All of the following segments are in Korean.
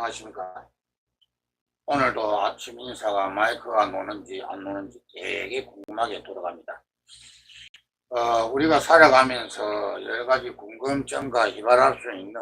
안녕하십니까. 오늘도 아침 인사가 마이크가 노는지 안 노는지 되게 궁금하게 돌아갑니다. 어, 우리가 살아가면서 여러 가지 궁금증과 유발할 수 있는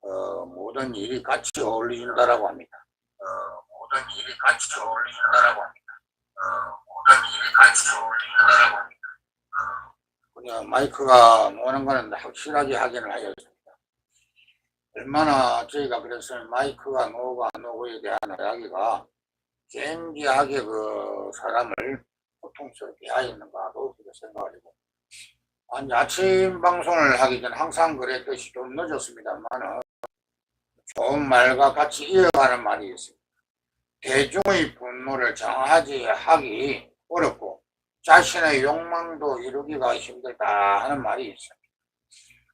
어, 모든 일이 같이 어울린다라고 합니다. 어, 모든 일이 같이 어울린다라고 합니다. 어, 모든 일이 같이 어울린다라고 합니다. 어, 그냥 마이크가 노는 거는 확실하게 확인을 하였습니다. 얼마나 저희가 그래서 마이크가 노고 안 노고에 대한 이야기가 굉장하게 그 사람을 고통스럽게 하였는가도 그렇게 생각을 해고 아니 아침 방송을 하기 전 항상 그랬듯이 좀 늦었습니다만은 좋은 말과 같이 이어가는 말이 있습니다. 대중의 분노를 정하지 하기 어렵고 자신의 욕망도 이루기가 힘들다 하는 말이 있습니다.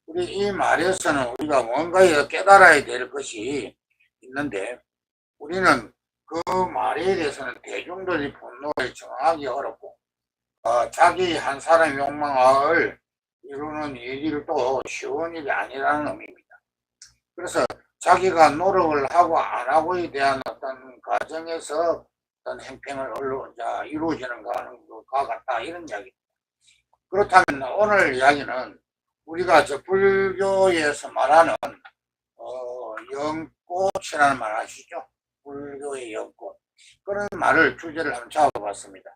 우리 이 말에서는 우리가 뭔가에 깨달아야 될 것이 있는데 우리는 그 말에 대해서는 대중들의 분노를 정하기 어렵고 어, 자기 한 사람의 욕망을 이루는 일도 쉬운 일이 아니라는 의미입니다. 그래서 자기가 노력을 하고 안 하고에 대한 어떤 과정에서 어떤 행평을 이루어지는 것과 같다 이런 이야기입니다. 그렇다면 오늘 이야기는 우리가 저 불교에서 말하는 어, 영꽃이라는 말 아시죠? 불교의 영꽃 그런 말을 주제를 한번 잡아봤습니다.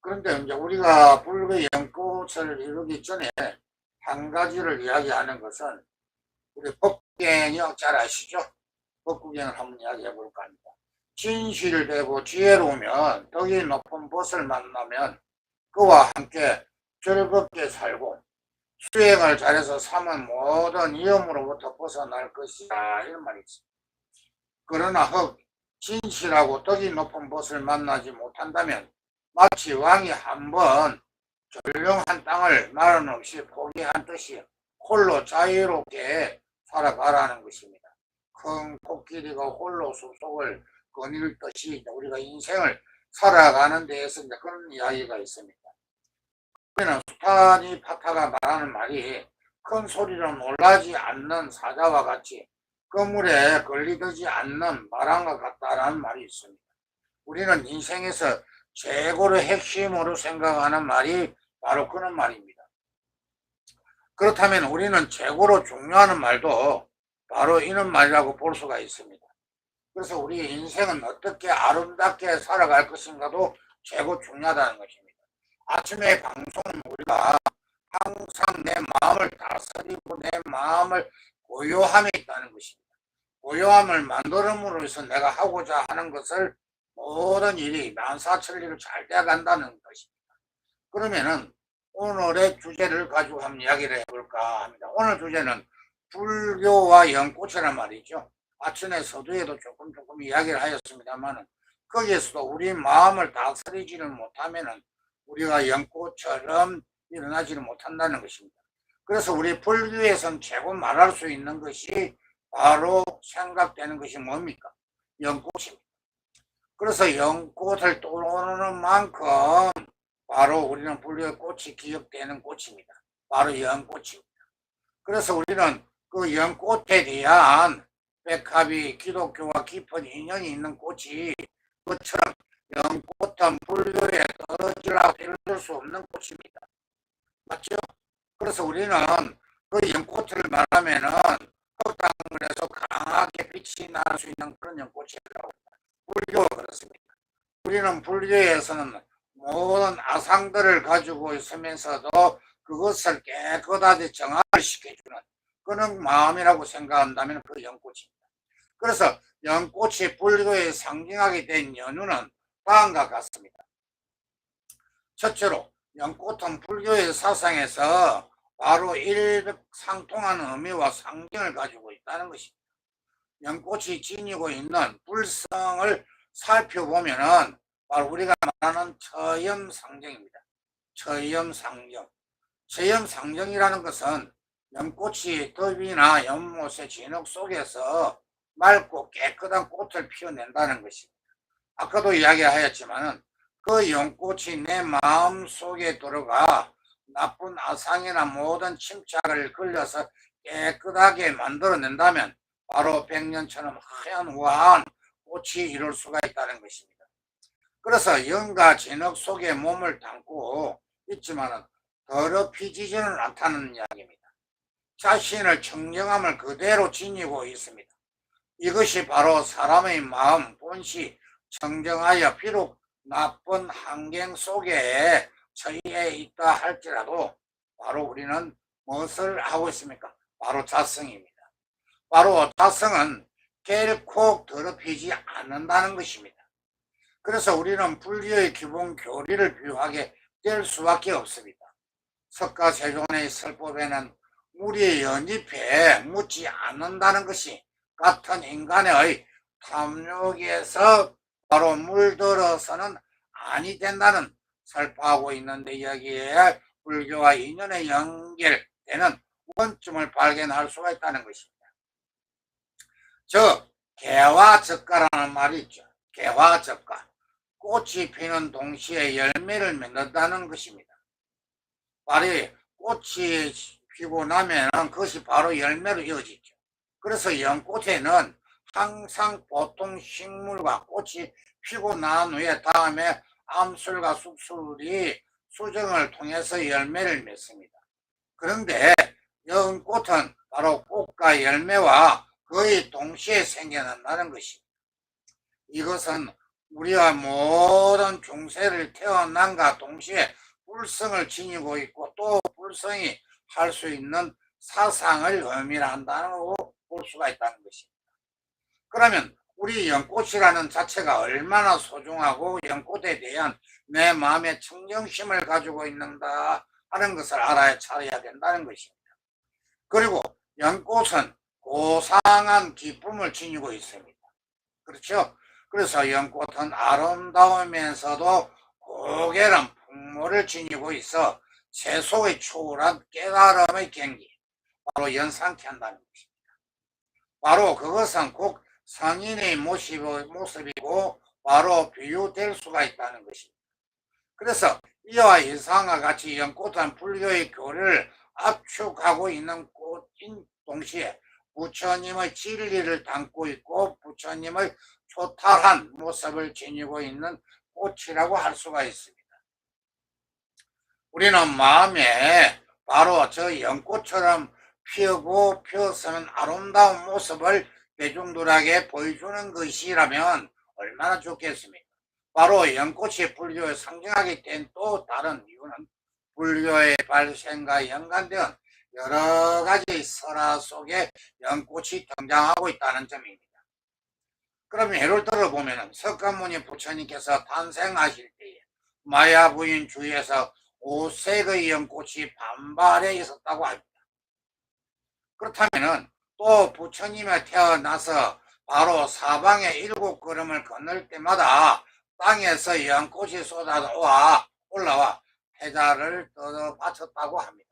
그런데 이제 우리가 불교의 영꽃을 이루기 전에 한 가지를 이야기하는 것은 우리 법국경이요 잘 아시죠? 법국경을 한번 이야기해 볼까 합니다. 진실되고 지혜로우면 덕이 높은 벗을 만나면 그와 함께 즐겁게 살고 수행을 잘해서 삼은 모든 위험으로부터 벗어날 것이다 이런 말이 있습니다. 그러나 흑 진실하고 덕이 높은 벗을 만나지 못한다면 마치 왕이 한 번 전령한 땅을 말은 없이 포기한 듯이 홀로 자유롭게 살아가라는 것입니다. 큰 코끼리가 홀로 숲속을 거닐 듯이 우리가 인생을 살아가는 데에서 그런 이야기가 있습니다. 우리는 수타니 파타가 말하는 말이 큰 소리로 놀라지 않는 사자와 같이 그물에 걸리지 않는 바람과 같다라는 말이 있습니다. 우리는 인생에서 최고의 핵심으로 생각하는 말이 바로 그런 말입니다. 그렇다면 우리는 최고로 중요한 말도 바로 이런 말이라고 볼 수가 있습니다. 그래서 우리 인생은 어떻게 아름답게 살아갈 것인가도 최고 중요하다는 것입니다. 아침에 방송은 우리가 항상 내 마음을 다스리고 내 마음을 고요함에 있다는 것입니다. 고요함을 만들음으로써 내가 하고자 하는 것을 모든 일이 만사천리로 잘 돼간다는 것입니다. 그러면은 오늘의 주제를 가지고 한번 이야기를 해볼까 합니다. 오늘 주제는 불교와 연꽃이란 말이죠. 아침에 서두에도 조금 조금 이야기를 하였습니다만 거기에서도 우리 마음을 다스리지를 못하면은 우리가 연꽃처럼 일어나지를 못한다는 것입니다. 그래서 우리 불교에선 최고 말할 수 있는 것이 바로 생각되는 것이 뭡니까? 연꽃입니다. 그래서 연꽃을 떠오르는 만큼 바로 우리는 불교의 꽃이 기억되는 꽃입니다. 바로 연꽃입니다. 그래서 우리는 그 연꽃에 대한 백합이 기독교와 깊은 인연이 있는 꽃이 그처럼 연꽃은 불교에 떨어지라고 이룰 수 없는 꽃입니다. 맞죠? 그래서 우리는 그 연꽃을 말하면은 흙탕물에서 강하게 빛이 날 수 있는 그런 연꽃이라고. 불교가 그렇습니다. 우리는 불교에서는 모든 아상들을 가지고 있으면서도 그것을 깨끗하게 정화를 시켜주는 그런 마음이라고 생각한다면 그 연꽃입니다. 그래서 연꽃이 불교에 상징하게 된 연유는 다음과 같습니다. 첫째로 연꽃은 불교의 사상에서 바로 일상통한 의미와 상징을 가지고 있다는 것입니다. 연꽃이 지니고 있는 불성을 살펴보면은 바로 우리가 말하는 처염상정입니다. 처염상정. 처염상정이라는 것은 연꽃이 더위나 연못의 진흙 속에서 맑고 깨끗한 꽃을 피워낸다는 것입니다. 아까도 이야기하였지만은 그 연꽃이 내 마음 속에 들어가 나쁜 아상이나 모든 침착을 걸려서 깨끗하게 만들어낸다면 바로 백년처럼 하얀 우아한 꽃이 이룰 수가 있다는 것입니다. 그래서 영가 진흙 속에 몸을 담고 있지만은 더럽히지지는 않다는 이야기입니다. 자신을 청정함을 그대로 지니고 있습니다. 이것이 바로 사람의 마음 본시 청정하여 비록 나쁜 환경 속에 처해 있다 할지라도 바로 우리는 무엇을 하고 있습니까? 바로 자성입니다. 바로 자성은 결코 더럽히지 않는다는 것입니다. 그래서 우리는 불교의 기본 교리를 비유하게 될 수밖에 없습니다. 석가세존의 설법에는 물이 연잎에 묻지 않는다는 것이 같은 인간의 탐욕에서 바로 물들어서는 아니 된다는 설파하고 있는데 여기에 불교와 인연에 연결되는 원점을 발견할 수가 있다는 것입니다. 즉 개화젓가라는 말이 있죠. 개화젓가 꽃이 피는 동시에 열매를 맺는다는 것입니다. 말이 꽃이 피고 나면 그것이 바로 열매로 이어지죠. 그래서 연꽃에는 항상 보통 식물과 꽃이 피고 난 후에 다음에 암술과 숙술이 수정을 통해서 열매를 맺습니다. 그런데 연꽃은 바로 꽃과 열매와 거의 동시에 생겨난다는 것입니다. 이것은 우리와 모든 중세를 태어난과 동시에 불성을 지니고 있고 또 불성이 할 수 있는 사상을 의미한다는 볼 수가 있다는 것입니다. 그러면 우리 연꽃이라는 자체가 얼마나 소중하고 연꽃에 대한 내 마음의 청정심을 가지고 있는가 하는 것을 알아야 차려야 된다는 것입니다. 그리고 연꽃은 고상한 기쁨을 지니고 있습니다. 그렇죠? 그래서 연꽃은 아름다우면서도 고개란 풍모를 지니고 있어 세속의 초월한 깨달음의 경기, 바로 연상케 한다는 것입니다. 바로 그것은 꼭 성인의 모습이고 바로 비유될 수가 있다는 것입니다. 그래서 이와 이상과 같이 연꽃은 불교의 교리를 압축하고 있는 꽃인 동시에 부처님의 진리를 담고 있고 부처님의 초탈한 모습을 지니고 있는 꽃이라고 할 수가 있습니다. 우리는 마음에 바로 저 연꽃처럼 피우고 피었으면 아름다운 모습을 대중들에게 보여주는 것이라면 얼마나 좋겠습니까? 바로 연꽃이 불교에 상징하게 된또 다른 이유는 불교의 발생과 연관된 여러 가지 설화 속에 연꽃이 등장하고 있다는 점입니다. 그럼 예를 들어 보면 석가모니 부처님께서 탄생하실 때에 마야 부인 주위에서 오색의 연꽃이 반발해 있었다고 합니다. 그렇다면 또 부처님이 태어나서 바로 사방에 일곱 걸음을 건널 때마다 땅에서 연꽃이 쏟아와 올라와 해자를 뜯어 바쳤다고 합니다.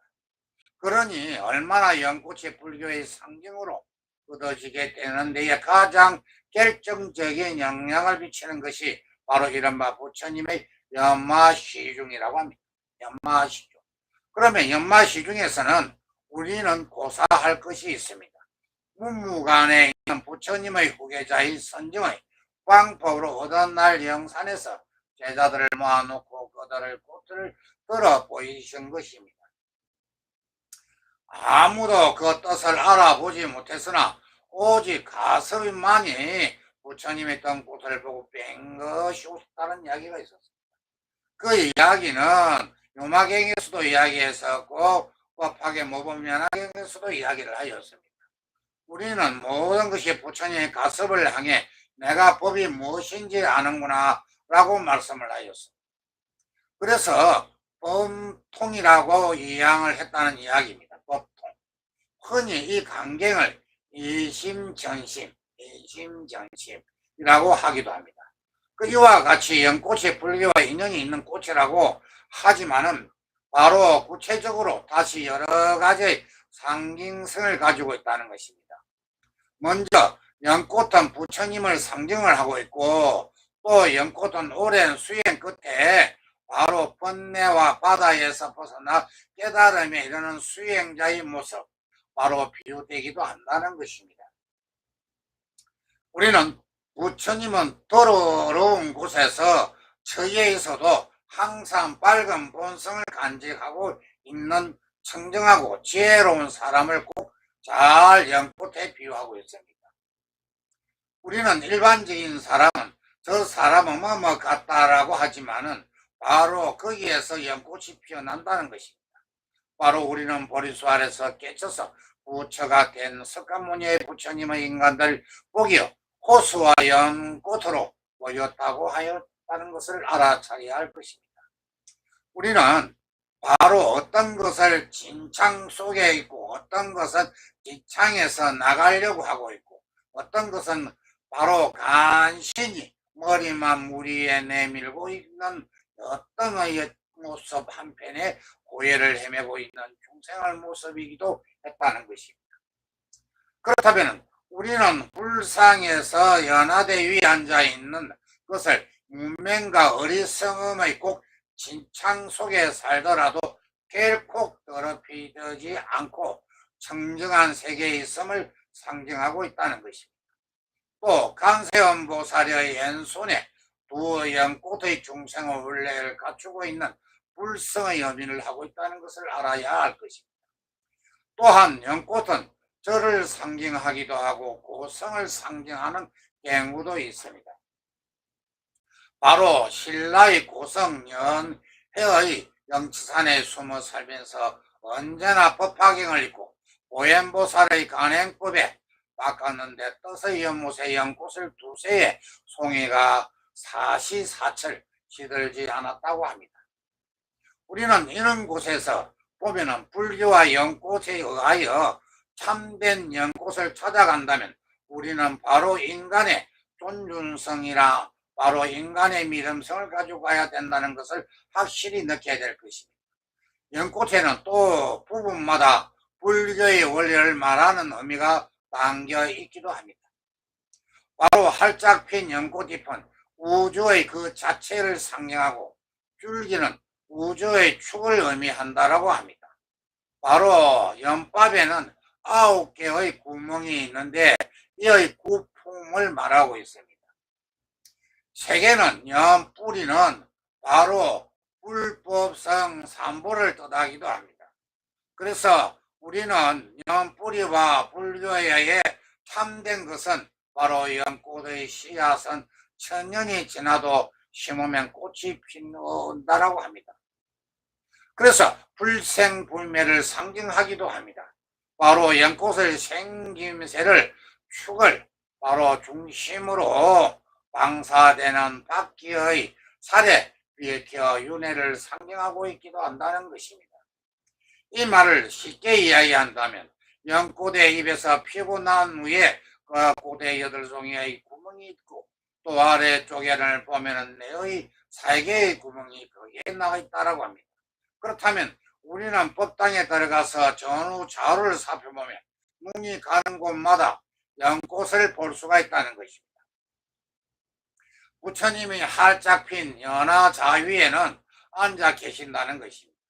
그러니 얼마나 연꽃이 불교의 상징으로 뜯어지게 되는 데에 가장 결정적인 영향을 미치는 것이 바로 이른바 부처님의 연마시중이라고 합니다. 연마시중. 그러면 연마시중에서는 우리는 고사할 것이 있습니다. 문무간에 있는 부처님의 후계자인 선정의 방법으로 얻은 날 영산에서 제자들을 모아놓고 그들을 꽃을 들어 보이신 것입니다. 아무도 그 뜻을 알아보지 못했으나 오직 가설만이 부처님의 떤 꽃을 보고 뺀 것이 옳다는 이야기가 있었습니다. 그 이야기는 요마경에서도 이야기했었고 법하게 모범면학에서도 이야기를 하였습니다. 우리는 모든 것이 부처님의 가섭을 향해 내가 법이 무엇인지 아는구나 라고 말씀을 하였습니다. 그래서 법통이라고 이양을 했다는 이야기입니다. 법통. 흔히 이 강경을 이심전심, 이심전심이라고 하기도 합니다. 그 이와 같이 연꽃이 불교와 인연이 있는 꽃이라고 하지만은 바로 구체적으로 다시 여러 가지 상징성을 가지고 있다는 것입니다. 먼저 연꽃은 부처님을 상징을 하고 있고 또 연꽃은 오랜 수행 끝에 바로 번뇌와 바다에서 벗어나 깨달음에 이르는 수행자의 모습 바로 비유되기도 한다는 것입니다. 우리는 부처님은 더러운 곳에서 처해 있어도 항상 밝은 본성을 간직하고 있는 청정하고 지혜로운 사람을 꼭 잘 연꽃에 비유하고 있습니다. 우리는 일반적인 사람은 저 사람은 뭐뭐 같다라고 하지만은 바로 거기에서 연꽃이 피어난다는 것입니다. 바로 우리는 보리수 아래서 깨쳐서 부처가 된 석가모니의 부처님의 인간들 보기요 호수와 연꽃으로 모였다고 하였다는 것을 알아차려야 할 것입니다. 우리는 바로 어떤 것을 진창 속에 있고 어떤 것은 진창에서 나가려고 하고 있고 어떤 것은 바로 간신히 머리만 물 위에 내밀고 있는 어떤 의 모습 한편에 고해를 헤매고 있는 중생의 모습이기도 했다는 것입니다. 그렇다면 우리는 불상에서 연하대 위에 앉아 있는 것을 문명과 어리석음의 꼭 진창 속에 살더라도 결코 더럽히지 않고 청정한 세계에 있음을 상징하고 있다는 것입니다. 또 강세원 보살의 왼손에 두 연꽃의 중생의 원래를 갖추고 있는 불성의 의미를 하고 있다는 것을 알아야 할 것입니다. 또한 연꽃은 저를 상징하기도 하고 고성을 상징하는 경우도 있습니다. 바로 신라의 고성 연회의 영치산에 숨어 살면서 언제나 법화경을 입고 보현보살의 간행법에 닦았는데 뜻의 연못에 연꽃을 두세에 송이가 사시사철 시들지 않았다고 합니다. 우리는 이런 곳에서 보면은 불교와 연꽃에 의하여 참된 연꽃을 찾아간다면 우리는 바로 인간의 존중성이라 바로 인간의 믿음성을 가지고 가야 된다는 것을 확실히 느껴야 될 것입니다. 연꽃에는 또 부분마다 불교의 원리를 말하는 의미가 담겨 있기도 합니다. 바로 활짝 핀 연꽃잎은 우주의 그 자체를 상징하고 줄기는 우주의 축을 의미한다라고 합니다. 바로 연밥에는 아홉 개의 구멍이 있는데 이의 구품을 말하고 있습니다. 세계는 연 뿌리는 바로 불법성 삼보를 뜻하기도 합니다. 그래서 우리는 연 뿌리와 불교에 참된 것은 바로 연꽃의 씨앗은 천년이 지나도 심으면 꽃이 피는다라고 합니다. 그래서 불생불매를 상징하기도 합니다. 바로 연꽃의 생김새를 축을 바로 중심으로 방사되는 바퀴의 살에 비켜 윤회를 상징하고 있기도 한다는 것입니다. 이 말을 쉽게 이야기한다면 연꽃의 입에서 피고 난 후에 그 꽃의 여덟 송이의 구멍이 있고 또 아래쪽에를 보면은 내의 세 개의 구멍이 거기에 나가 있다라고 합니다. 그렇다면 우리는 법당에 들어가서 전후 좌우를 살펴보면 눈이 가는 곳마다 연꽃을 볼 수가 있다는 것입니다. 부처님이 활짝 핀 연화 자위에는 앉아 계신다는 것입니다.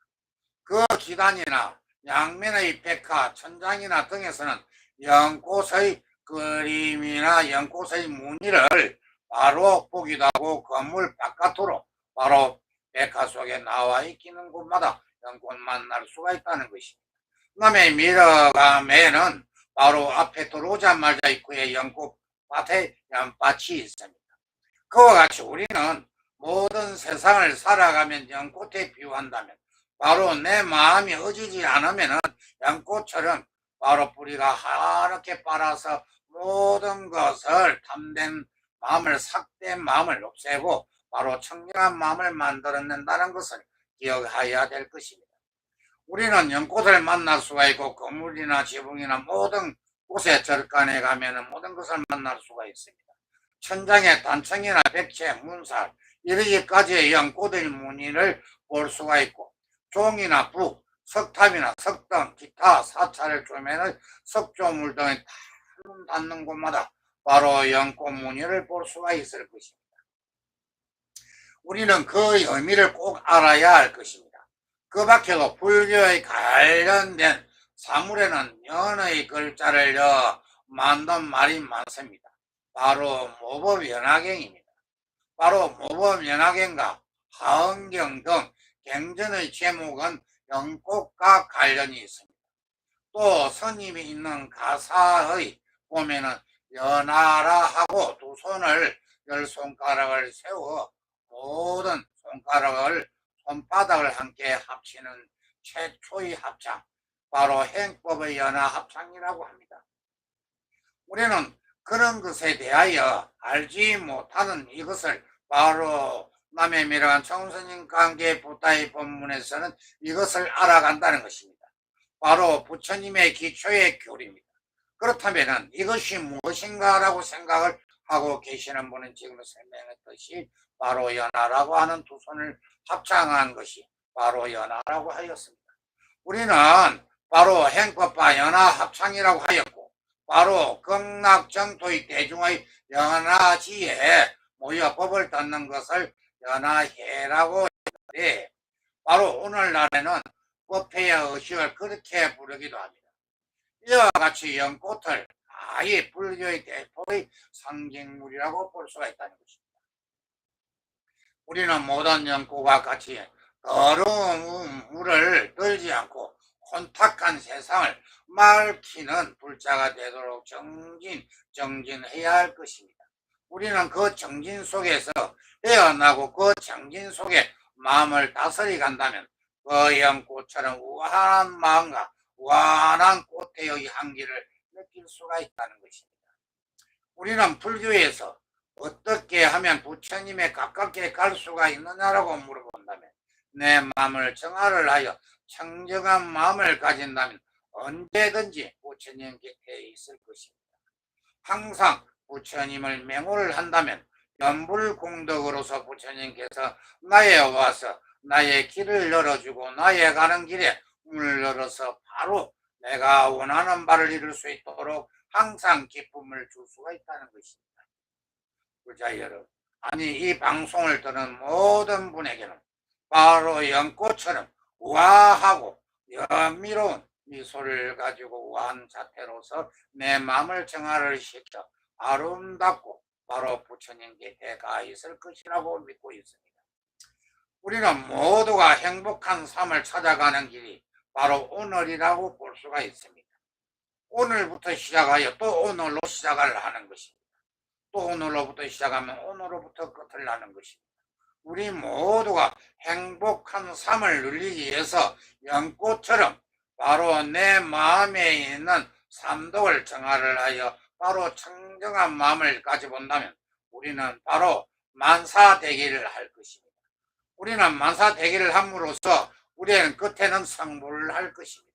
그 기단이나 양면의 백화, 천장이나 등에서는 연꽃의 그림이나 연꽃의 무늬를 바로 보기도 하고 건물 바깥으로 바로 백화 속에 나와 있기는 곳마다 연꽃 만날 수가 있다는 것입니다. 그다음에 미러감에는 바로 앞에 들어오자마자 입구에 연꽃 밭에 연밭이 있습니다. 그와 같이 우리는 모든 세상을 살아가면 연꽃에 비유한다면 바로 내 마음이 어지지 않으면 연꽃처럼 바로 뿌리가 하얗게 빨아서 모든 것을 탐된 마음을 삭된 마음을 없애고 바로 청량한 마음을 만들어낸다는 것을 기억해야 될 것입니다. 우리는 연꽃을 만날 수가 있고 건물이나 지붕이나 모든 곳에 절간에 가면 모든 것을 만날 수가 있습니다. 천장에 단청이나 백채, 문살 이르기까지의 연꽃의 무늬를 볼 수가 있고 종이나 북, 석탑이나 석등, 기타, 사찰을 쪼매는 석조물 등의 다른 닿는 곳마다 바로 연꽃 무늬를 볼 수가 있을 것입니다. 우리는 그 의미를 꼭 알아야 할 것입니다. 그 밖에도 불교에 관련된 사물에는 연의 글자를 여 만든 말이 많습니다. 바로 모범연화경입니다. 바로 모범연화경과 하은경 등 경전의 제목은 연꽃과 관련이 있습니다. 또 스님이 있는 가사의 보면은 연하라 하고 두 손을 열 손가락을 세워 모든 손가락을 손바닥을 함께 합치는 최초의 합창 바로 행법의 연하 합창이라고 합니다. 우리는 그런 것에 대하여 알지 못하는 이것을 바로 남의 미라한 청선인 관계 부다의 본문에서는 이것을 알아간다는 것입니다. 바로 부처님의 기초의 교리입니다. 그렇다면 이것이 무엇인가라고 생각을 하고 계시는 분은 지금 설명했듯이 바로 연하라고 하는 두 손을 합창한 것이 바로 연하라고 하였습니다. 우리는 바로 행법과 연하 합창이라고 하였고 바로 극락정토의 대중의 연하지에 모여 법을 듣는 것을 연하회라고 했는데 바로 오늘날에는 법회의 의식을 그렇게 부르기도 합니다. 이와 같이 연꽃을 아예 불교의 대표의 상징물이라고 볼 수가 있다는 것입니다. 우리는 모든 연꽃과 같이 더러운 물을 떨지 않고 혼탁한 세상을 맑히는 불자가 되도록 정진, 정진해야 할 것입니다. 우리는 그 정진 속에서 헤어나고 그 정진 속에 마음을 다스리 간다면 그 우아한 마음과 우아한 꽃의 향기를 느낄 수가 있다는 것입니다. 우리는 불교에서 어떻게 하면 부처님에 가깝게 갈 수가 있느냐라고 물어본다면 내 마음을 정화를 하여 청정한 마음을 가진다면 언제든지 부처님 곁에 있을 것입니다. 항상 부처님을 맹호를 한다면 연불공덕으로서 부처님께서 나에 와서 나의 길을 열어주고 나의 가는 길에 문을 열어서 바로 내가 원하는 바를 이룰 수 있도록 항상 기쁨을 줄 수가 있다는 것입니다. 불자 여러분, 아니 이 방송을 듣는 모든 분에게는 바로 연꽃처럼 우아하고 연미로운 미소를 가지고 우아한 자태로서 내 마음을 정화를 시켜 아름답고 바로 부처님 곁에 가 있을 것이라고 믿고 있습니다. 우리는 모두가 행복한 삶을 찾아가는 길이 바로 오늘이라고 볼 수가 있습니다. 오늘부터 시작하여 또 오늘로 시작을 하는 것입니다. 또 오늘로부터 시작하면 오늘로부터 끝을 나는 것입니다. 우리 모두가 행복한 삶을 누리기 위해서 연꽃처럼 바로 내 마음에 있는 삼독을 정화를 하여 바로 청정한 마음을 가져본다면 우리는 바로 만사대기를 할 것입니다. 우리는 만사대기를 함으로써 우리는 끝에는 성불을 할 것입니다.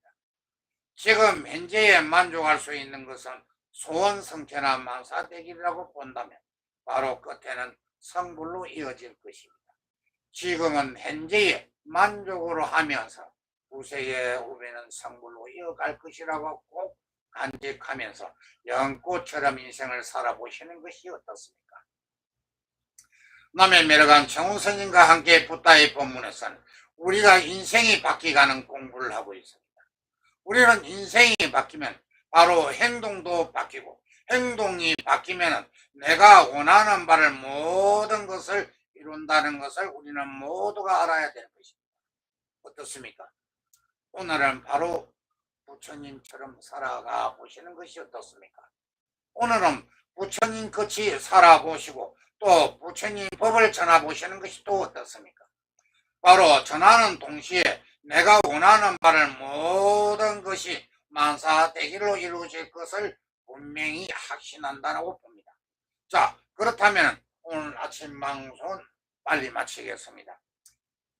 지금 현재에 만족할 수 있는 것은 소원 성체나 만사대기라고 본다면 바로 끝에는 성불로 이어질 것입니다. 지금은 현재에 만족으로 하면서 후세의 후배는 성불로 이어갈 것이라고 꼭 간직하면서 연꽃처럼 인생을 살아보시는 것이 어떻습니까? 남의 매력한 정우선님과 함께 부다의 본문에서는 우리가 인생이 바뀌가는 공부를 하고 있습니다. 우리는 인생이 바뀌면 바로 행동도 바뀌고 행동이 바뀌면 내가 원하는 바를 모든 것을 이룬다는 것을 우리는 모두가 알아야 되는 것입니다. 어떻습니까? 오늘은 바로 부처님처럼 살아가 보시는 것이 어떻습니까? 오늘은 부처님 같이 살아보시고 또 부처님 법을 전하 보시는 것이 또 어떻습니까? 바로 전하는 동시에 내가 원하는 바를 모든 것이 만사대기로 이루어질 것을 분명히 확신한다고 봅니다. 자 그렇다면 오늘 아침 방송은 빨리 마치겠습니다.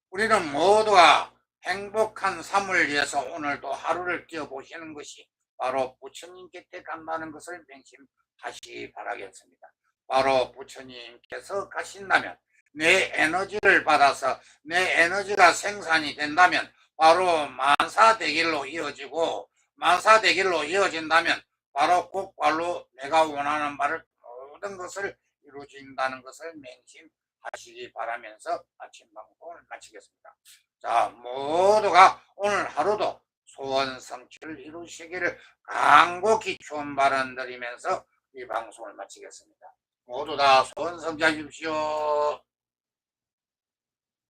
우리는 모두가 행복한 삶을 위해서 오늘도 하루를 뛰어보시는 것이 바로 부처님 곁에 간다는 것을 명심하시기 바라겠습니다. 바로 부처님께서 가신다면 내 에너지를 받아서 내 에너지가 생산이 된다면 바로 만사대길로 이어지고 만사대길로 이어진다면 바로 곧발로 내가 원하는 바를 모든 것을 이루어진다는 것을 맹심하시기 바라면서 아침 방송을 마치겠습니다. 자 모두가 오늘 하루도 소원 성취를 이루시기를 간곡히 추원 바람 드리면서 이 방송을 마치겠습니다. 모두 다 소원 성취하십시오.